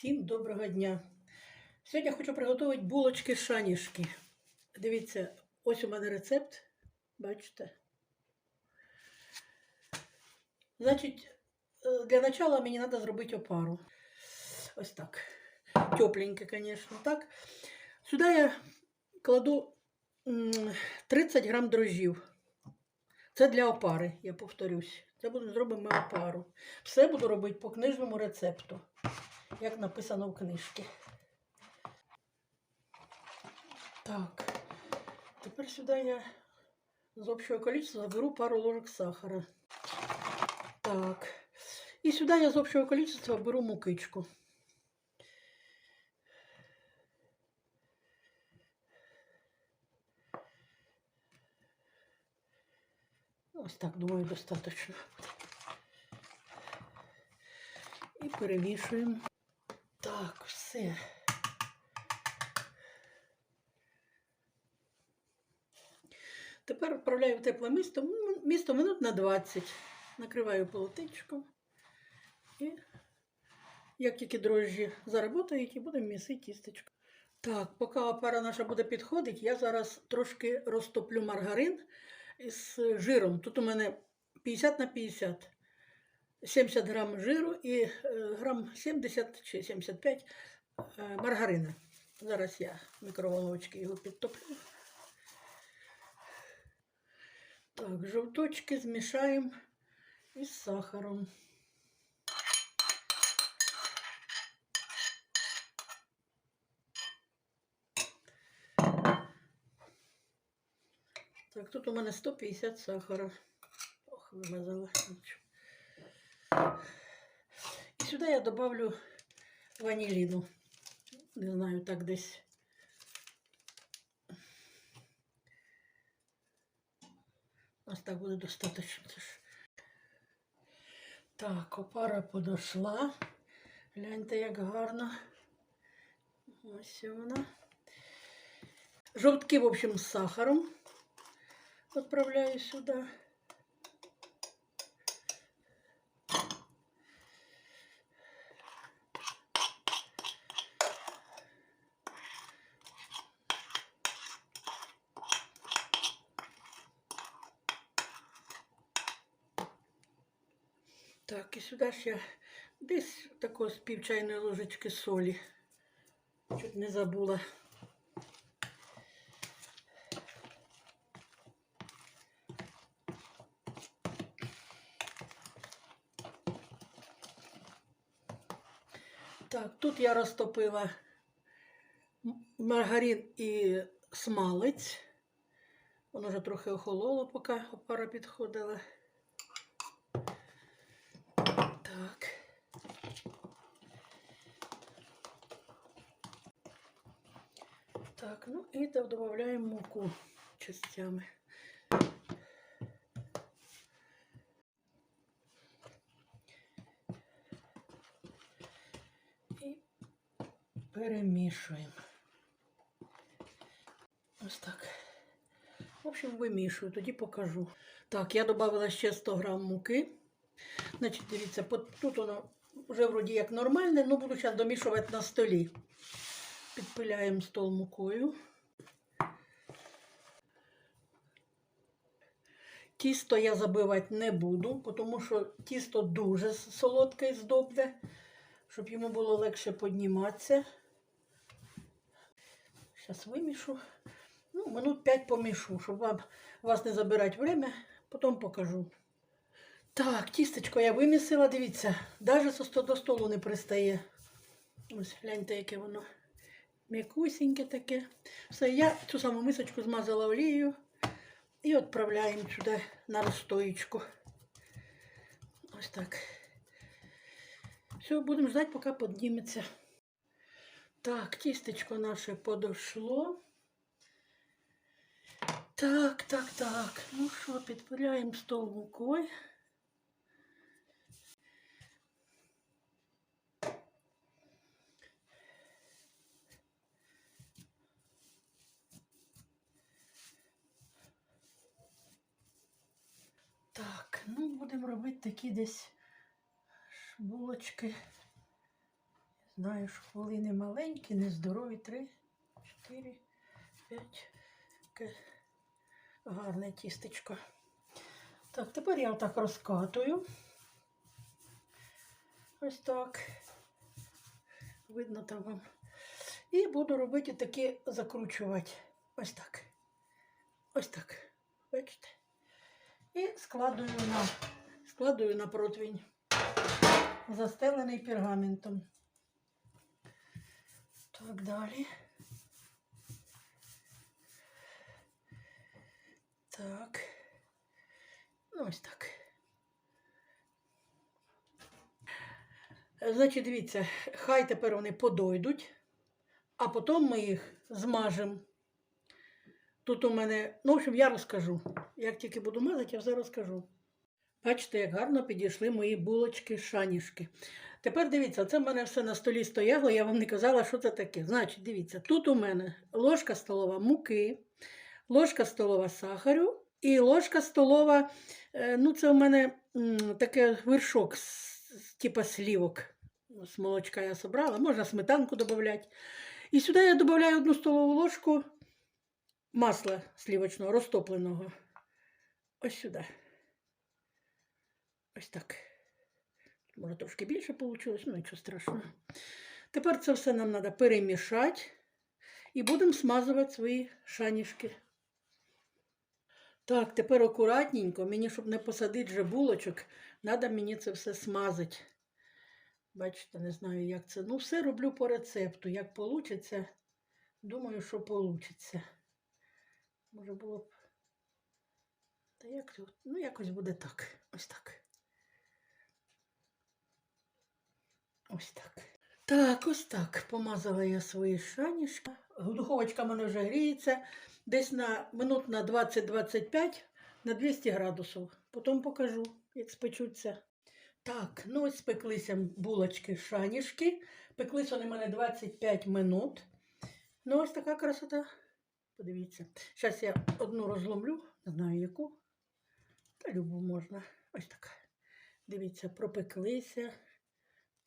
Всім доброго дня. Сьогодні я хочу приготувати булочки шанішки. Дивіться, ось у мене рецепт. Бачите? Значить, е, для начала мені треба зробити опару. Ось так. Тепленьке, звісно, так. Сюди я кладу 30 грам дрожжів. Це для опари, я повторюсь. Це буде зробимо опару. Все буду робити по книжному рецепту, як написано в книжці. Так, тепер сюди я з общого количества заберу пару ложок сахара. Так. І сюди я з общого количества беру мукичку. Ось так, думаю, достатньо. І перемішуємо. Так, все. Тепер відправляю в тепле місто, місто минут на 20. Накриваю полотенчиком. І як тільки дрожжі заработають, і будемо місити тістечко. Так, поки опара наша буде підходити, я зараз трошки розтоплю маргарин з жиром. Тут у мене 50 на 50. 70 грам жиру і е, грам 70 чи 75 е, маргарина. Зараз я в мікроволновочці його підтоплю. Так, жовточки змішаємо із сахаром. Так, тут у мене 150 сахара. Ох, вимазала. І сюди я добавлю ваніліну. Не знаю, так десь. Ось так буде достатньо. Так, опара подошла. Гляньте, як гарно. Ось вона. Жовтки, в общем, з сахаром. Отправляю сюди. Так, і сюди ще десь такого з пів ложечки солі. Чуть не забула. Так, тут я розтопила маргарин і смалець. Воно вже трохи охололо, поки опара підходила. Так. Так, ну і додаємо муку частями. І перемішуємо. Ось так. В общем, вимішую, тоді покажу. Так, я додала ще 100 грам муки. Значить, дивіться, тут воно вже вроді як нормальне, але буду зараз домішувати на столі. Підпиляємо стол мукою. Тісто я забивати не буду, тому що тісто дуже солодке і здобне, щоб йому було легше підніматися. Зараз вимішу. Ну, минут 5 помішу, щоб вам, вас не забирати время, потім покажу. Так, тістечко я вимісила, дивіться, навіть до столу не пристає. Ось гляньте, яке воно м'якусіньке таке. Все, я цю саму мисочку змазала олією і відправляємо сюди на розстоїчку. Ось так. Все, будемо ждати, поки підніметься. Так, тістечко наше подошло. Так, так, так. Ну що, підпиляємо стол мукою. Так, ну будемо робити такі десь булочки. знаю, що хвилини маленькі, нездорові. Три, чотири, п'ять. Таке гарне тістечко. Так, тепер я отак розкатую. Ось так. Видно там вам. І буду робити такі закручувати. Ось так. Ось так. Бачите? І складую на, складую на противень, застелений пергаментом. Так, далі. Так. Ну, ось так. Значить, дивіться, хай тепер вони подойдуть, а потім ми їх змажемо. Тут у мене, ну, в общем, я розкажу. Як тільки буду мазати, я все розкажу. Бачите, як гарно підійшли мої булочки, шанішки. Тепер дивіться, це в мене все на столі стояло, я вам не казала, що це таке. Значить, дивіться, тут у мене ложка столова муки, ложка столова сахарю і ложка столова, е, ну, це у мене таке вершок, типа слівок. З молочка я собрала, можна сметанку додати. І сюди я додаю одну столову ложку масла слівочного, розтопленого. Ось сюди. Ось так. Може, трошки більше вийшло, ну нічого страшного. Тепер це все нам треба перемішати і будемо смазувати свої шанішки. Так, тепер акуратненько, мені, щоб не посадити вже булочок, треба мені це все смазати. Бачите, не знаю, як це. Ну, все роблю по рецепту. Як вийде, думаю, що вийде. Може було б. Та як? Ну, якось буде так. Ось так. Ось так. Так, ось так. Помазала я свої шанішки. Духовочка в мене вже гріється. Десь на минут на 20-25 на 200 градусів. Потім покажу, як спечуться. Так, ну ось спеклися булочки шанішки. Пеклись вони мене 25 минут. Ну, ось така красота. Подивіться. Зараз я одну розломлю, не знаю яку. Та любу можна. Ось така. Дивіться, пропеклися.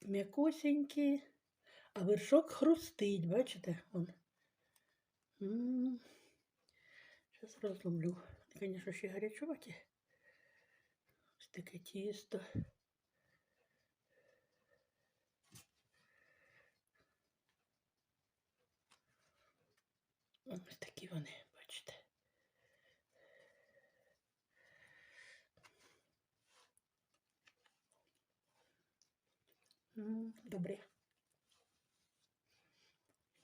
М'якосенькі. А вершок хрустить, бачите? Он. Зараз розломлю. Звісно, ще гарячуваті. Ось таке тісто. Ось такі вони, бачите. М, Добрі.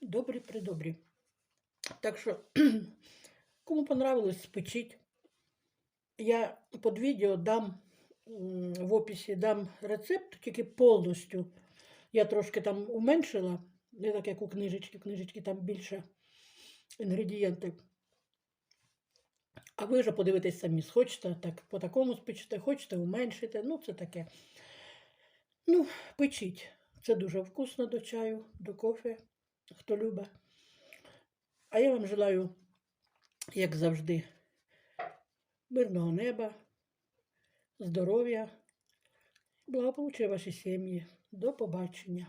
Добрі, придобрі. Так що, кому понравилось, спечіть. Я під відео дам в описі дам рецепт, тільки повністю. Я трошки там уменшила, не так як у книжечки, книжечки там більше інгредієнти. А ви вже подивитесь самі, хочете так, по такому спечете, хочете уменшити. Ну, це таке. Ну, печіть. Це дуже вкусно до чаю, до кофе, хто любить. А я вам желаю, як завжди, мирного неба, здоров'я, благополуччя вашій сім'ї. До побачення.